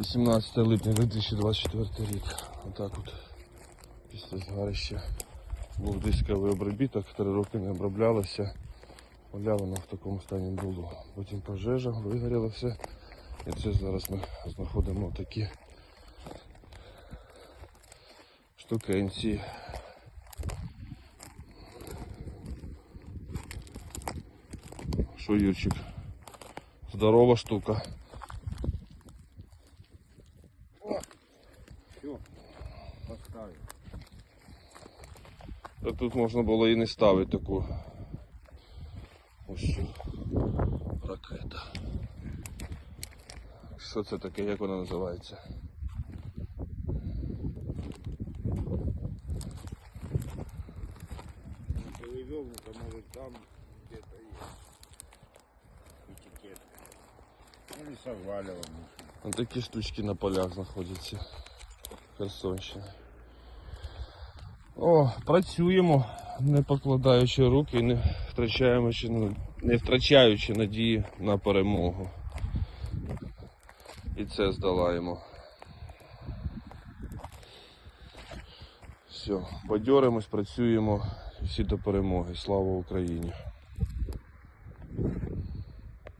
18 липня 2024 рік. Отак от після згарища був дисковий обробіток, три роки не оброблялося. Поля воно в такому стані було. Потім пожежа, вигоріло все. І це зараз ми знаходимо такі штукенці. Що, Юрчик? Здорова штука. Все, поставив. Та тут можна було і не ставити таку. Ось. Ракета. Що це таке, як вона називається? Телевизионника, может, там где-то есть этикетка. Ну, Или совалило. Ось такі штучки на полях знаходяться. Херсонщина. О, працюємо, не покладаючи руки, не втрачаючи, не втрачаючи надії на перемогу. І це здолаємо. Все, бадьоримось, працюємо всі до перемоги. Слава Україні!